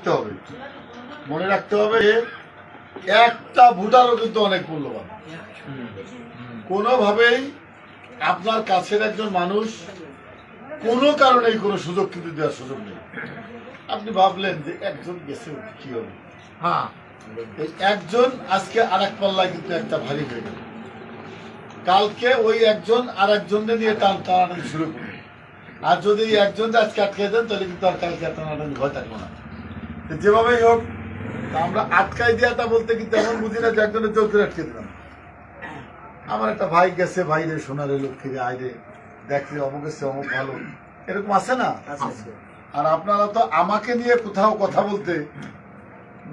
রাখতে হবে। মনে রাখতে হবে যে একটা ভোটারও কিন্তু অনেক মূল্যবান। কোনোভাবেই আপনার কাছের একজন মানুষ কোনো কারণেই কোনো সুযোগ কিন্তু দেওয়ার সুযোগ নেই। আপনি ভাবলেন যে একজন গেছে কি হবে? হ্যাঁ। একজন আজকে আর এক পাল্লায় কিন্তু একটা ভারী হয়ে গেল। কালকে ওই একজন আর একজনকে নিয়ে টান টানাটানি শুরু করবে আর যদি একজন আজকে আটকে দেন তাহলে কিন্তু আর কালকে টানাটানি ভয় থাকবে না। যেভাবেই হোক আমরা আটকাই দেওয়াটা বলতে কিন্তু এমন বুঝি না যে একজনের চলতে আটকে দিলাম। আমার একটা ভাই গেছে ভাই রে সোনারে লক্ষ্মী রে আইরে দেখলে অমুক অমুক ভালো। এরকম আছে না? আর আপনারা তো আমাকে নিয়ে কোথাও কথা বলতে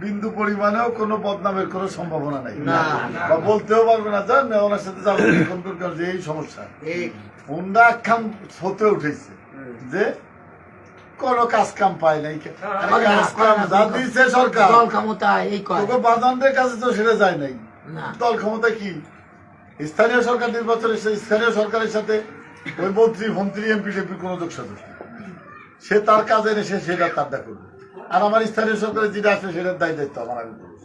বিন্দু পরিমাণেও কোনো বদনামের কোনো সম্ভাবনা নাই। না, বা বলতেও পারবে না জান ওনার সাথে যাব এই সমস্যা। হুন্ডা খাম হতে উঠেছে যে কোনো কাজ কাম পায় নাই। আরে কাজ কাম যা দিয়েছে সরকার। দল ক্ষমতা এই কয়। তোকে বাজানদের কাছে তো সেটা যায় নাই। দল ক্ষমতা কি? স্থানীয় সরকার নির্বাচনে সে স্থানীয় সরকারের সাথে ওই মন্ত্রী মন্ত্রী এমপি টেমপির কোনো যোগ সে তার কাজে এনে সে সেটা তারটা করবে। আর আমার স্থানীয় সরকারের যেটা আছে সেটার দায় দায়িত্ব আমার আমি করব।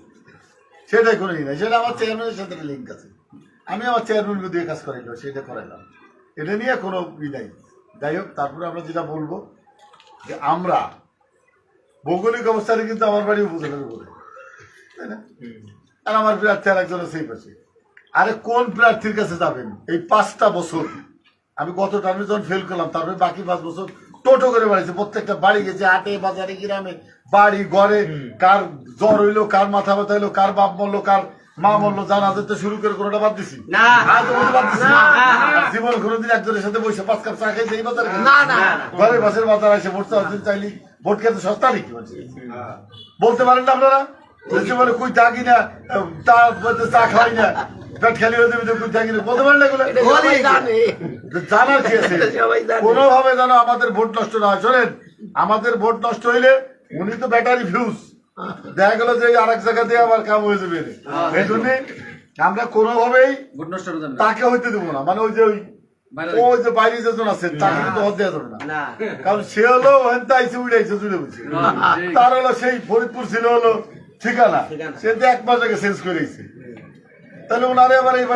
সেটাই করে নিই। না সেটা আমার চেয়ারম্যানের সাথে লিঙ্ক আছে। আমি আমার চেয়ারম্যানকে দিয়ে কাজ করাইলাম সেটা করাইলাম। এটা নিয়ে কোনো ই নাই। যাই হোক তারপরে আমরা যেটা বলব যে আমরা ভৌগোলিক অবস্থানে কিন্তু আমার বাড়ি উপজেলার উপরে তাই না? আর আমার প্রার্থী আর সেই পাশে। আরে কোন প্রার্থীর কাছে যাবেন? এই পাঁচটা বছর। আমি গত টার্মে যখন ফেল করলাম তারপরে বাকি পাঁচ বছর টোটো করে বাড়িছে প্রত্যেকটা বাড়ি গেছে হাটে বাজারে গ্রামে বাড়ি ঘরে কার জ্বর হইল কার মাথা ব্যথা হইল কার বাপ মরলো কার মা মরলো জানা যেতে শুরু করে কোনোটা বাদ দিছি না। আজ কোনো বাদ দিছি না। না। আর জীবন কোনোদিন একজনের সাথে বসে পাঁচ কাপ চা খাইছে এই বাজারে না, না। ঘরে বাসের বাজার আসে ভোট চাওয়ার জন্য চাইলি ভোট খেতে সস্তা নাকি বলতে পারেন না আপনারা বলছে কুই থাকি না তা চা খাই না পেট খালি হয়ে যাবে কুই থাকি না বলতে পারেন না এগুলো? এটা সবাই জানে জানার কি আছে এটা সবাই জানে। কোনোভাবে যেন আমাদের ভোট নষ্ট না হয় শোনেন আমাদের ভোট নষ্ট হইলে উনি তো ব্যাটারি ফিউজ দেখা গেল যে আর এক জায়গা দিয়ে আবার কাম হয়ে যাবে। এই জন্য আমরা কোনোভাবেই না। তাকে হইতে দেবো না। মানে ওই যে ওই বাইরে ওই যে বাইরে যেজন আছে তাকে কিন্তু হতে দেওয়া যাবে না। না। কারণ সে হলো হেনতে আইসে উড়াইছে জুড়ে বুঝছে তার হলো সেই ফরিদপুর ছিল হলো ঠিকানা। সে তো এক মাস আগে চেঞ্জ করে তাহলে ওনারে আবার এই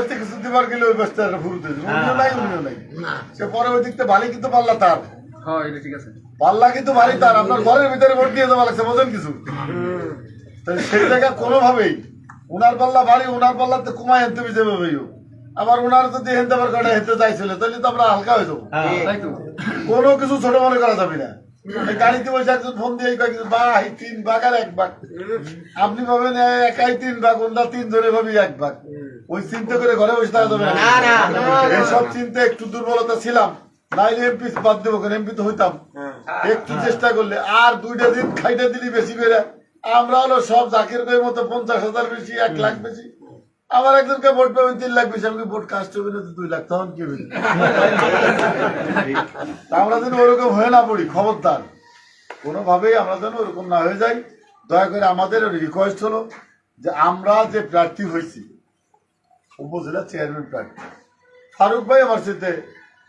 গেলে ওই বাসটা ফুরুতে উনিও নাই উনিও নাই। না। সে পরে ওই ভালো কিন্তু পাল্লা তার। হ্যাঁ এটা ঠিক আছে। পাল্লা কিন্তু ভারী তার আপনার ঘরের ভিতরে ভোট দিয়ে দেওয়া লাগছে বোঝেন কিছু? সেই জায়গা কোনোভাবেই। উনার পাল্লা ভারী উনার পাল্লাতে কমায় হেনতে বিজে পাবেই আবার উনার যদি হেনতে আবার কটা হেনতে চাইছিল তাহলে তো আমরা হালকা হয়ে যাব। তাই তো। কোনো কিছু ছোট মনে করা যাবে না। গাড়িতে বসে একজন ফোন দিয়ে কিছু তিন ভাগ আর এক ভাগ। আপনি ভাবেন একাই তিন ভাগ ওনরা তিন জনে ভাবি এক ভাগ। ওই চিন্তা করে ঘরে বসে থাকা যাবে না। এইসব চিন্তা একটু দুর্বলতা ছিলাম। নাইলে এমপি বাদ দেবো কেন এমপি তো হইতাম। একটু চেষ্টা করলে আর দুইটা দিন খাইতে দিলি বেশি করে। আমরা হলো সব জাকির কই মতো পঞ্চাশ হাজার বেশি এক লাখ বেশি। আবার একজনকে ভোট পাবেন তিন লাখ বেশি আমাকে ভোট কাস্ট হবে না দুই লাখ তখন কি হবে? আমরা যেন ওরকম হয়ে না পড়ি খবরদার। কোনোভাবেই আমরা যেন ওরকম না হয়ে যাই। দয়া করে আমাদের রিকোয়েস্ট হলো যে আমরা যে প্রার্থী হয়েছি উপজেলা চেয়ারম্যান প্রার্থী ফারুক ভাই আমার সাথে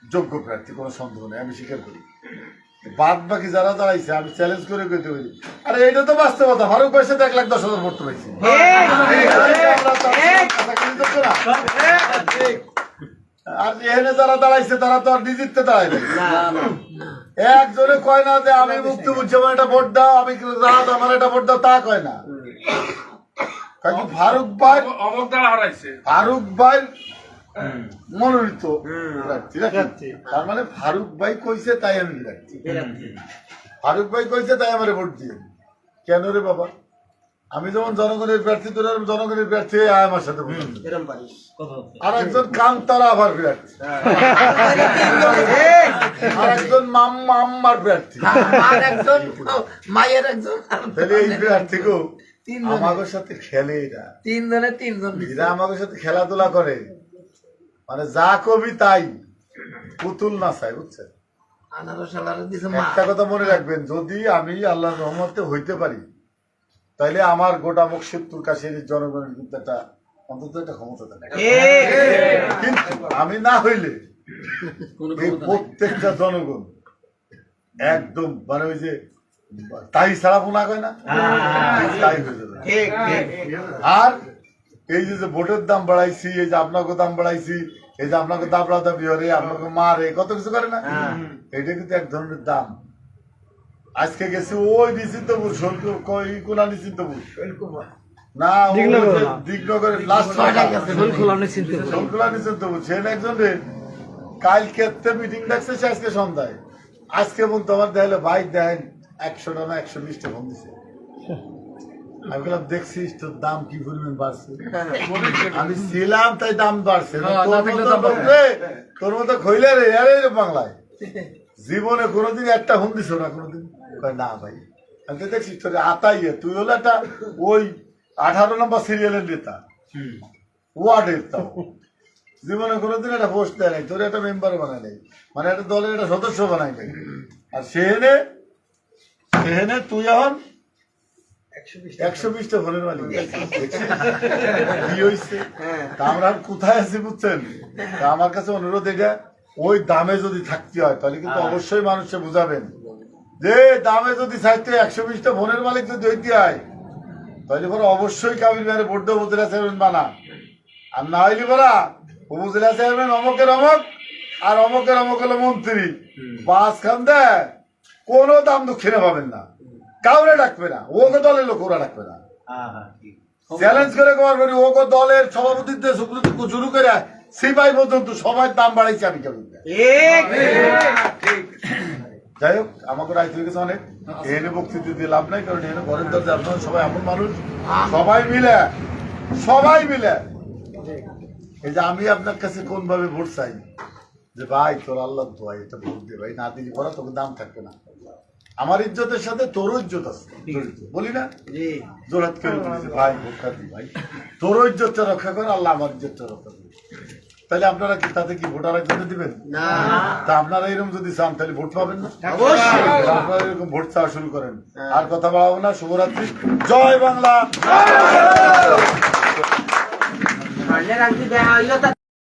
যোগ্য প্রার্থী কোনো সন্দেহ নেই আমি স্বীকার করি বাদ বাকি যারা দাঁড়াইছে আমি চ্যালেঞ্জ করে কইতে পারি আরে এটা তো বাস্তবতা ফারুক ভাইয়ের সাথে এক লাখ দশ হাজার ভোট পাইছি। আর এখানে যারা দাঁড়াইছে তারা তো আর নিজেরতে দাঁড়ায় একজনে কয় না যে আমি মুক্তি বুঝছি আমার একটা ভোট দাও আমি রাত আমার একটা ভোট দাও তা কয় না ফারুক ভাই ফারুক ভাই মনোনীত প্রার্থী? তার মানে ফারুক ভাই কইছে তাই আমি প্রার্থী। ফারুক ভাই কইছে তাই আমার ভোট দিয়ে কেন রে বাবা? আমি যেমন জনগণের প্রার্থী তোর জনগণের প্রার্থী হয়ে আয় আমার সাথে আর একজন কান্তারা আবার প্রার্থী। আর একজন মাম্মা আম্মার প্রার্থী। আর একজন মায়ের একজন। তাহলে এই প্রার্থীকেও তিনজন। আমাদের সাথে খেলে এরা তিনজনে তিনজন। এরা আমাদের সাথে খেলাধুলা করে। মানে যা কবি তাই পুতুল না চাই বুঝছেন একটা কথা মনে রাখবেন যদি আমি আল্লাহর রহমতে হইতে পারি তাহলে আমার গোটা মুর্শিদপুর কাছের জনগণের কিন্তু একটা অন্তত একটা ক্ষমতা থাকে কিন্তু আমি না হইলে এই প্রত্যেকটা জনগণ একদম মানে ওই যে তাই ছাড়া ফোনা কয় না তাই হয়ে যাবে আর এই যে যে ভোটের দাম বাড়াইছি এই যে আপনাকে দাম বাড়াইছি এই যে আপনাকে দাবড়া দাবি হরে আপনাকে মারে কত কিছু করে না? এটা কিন্তু এক ধরনের দাম। আজকে গেছে ওই নিশ্চিন্তপুর কোনা নিশ্চিন্তপুর না লাস্ট নিশ্চিন্তপুর সে একজন রে কালকে মিটিং ডাকছে সে আজকে সন্ধ্যায়। আজকে বলতো আমার দেখালে ভাই দেন একশো টাকা একশো বিশটা ফোন দিছে। আমি বললাম দেখছিস তোর দাম কি পরিমাণ বাড়ছে? আমি ছিলাম তাই দাম বাড়ছে। হ্যাঁ, তোর মতো দাম লোক রে, তোর মতো খইলে রে আরে বাংলায়। জীবনে কোনোদিন একটা ফোন দিছ না কোনোদিন। না ভাই আমি তো দেখছিস তোর আতাইয়ে তুই হলো একটা ওই আঠারো নম্বর সিরিয়ালের নেতা। ওয়ার্ডের তাও জীবনে কোনোদিন একটা পোস্ট দেয় নাই তোর একটা মেম্বার বানায় নাই মানে একটা দলের একটা সদস্য বানাই নাই। আর সেহেনে সেহেনে তুই এখন একশো বিশটা ফোনের মালিক। হয়েছে আমরা কোথায় আছি বুঝছেন? আমার কাছে অনুরোধ এটা ওই দামে যদি থাকতে হয় তাহলে কিন্তু অবশ্যই মানুষকে বুঝাবেন। যে দামে যদি চাইতে একশো বিশটা ফোনের মালিক যদি হইতে হয় তাহলে পরে অবশ্যই কাবির মেয়ের ভোট দেবো উপজেলা চেয়ারম্যান বানা। আর না হইলে পরা উপজেলা চেয়ারম্যান অমকের অমক আর অমকের অমক হলো মন্ত্রী। পাঁচ খান দেয় কোনো দাম দক্ষিণে পাবেন না। কাউরে ডাকবে না ওকে দলের লোক ওরা ডাকবে না। চ্যালেঞ্জ করে কবার করি ওকে দলের সভাপতিত্ব শুরু করে সিপাই পর্যন্ত সবাই দাম বাড়াইছে আমি কেমন যাই হোক আমাকে রাইত হয়ে গেছে অনেক। এনে বক্তৃতা দিয়ে লাভ নাই কারণ এনে ঘরের দরজা আপনারা সবাই এমন মানুষ। সবাই মিলে সবাই মিলে। এই যে আমি আপনার কাছে কোন ভাবে ভোট চাই? যে ভাই তোর আল্লাহ দোয়াই এটা ভোট দে ভাই না দিলি পরে তোকে দাম থাকবে না। আমার ইজ্জতের সাথে তোর ইজ্জত আছে বলি না জোরাত করে ভাই দি ভাই তোর ইজ্জতটা রক্ষা কর আল্লাহ আমার ইজ্জতটা রক্ষা করে তাহলে আপনারা কি তাতে কি ভোটার একজনে দিবেন না তা আপনারা এরকম যদি চান তাহলে ভোট পাবেন না আপনারা এরকম ভোট চাওয়া শুরু করেন আর কথা বাড়াবো না শুভরাত্রি জয় বাংলা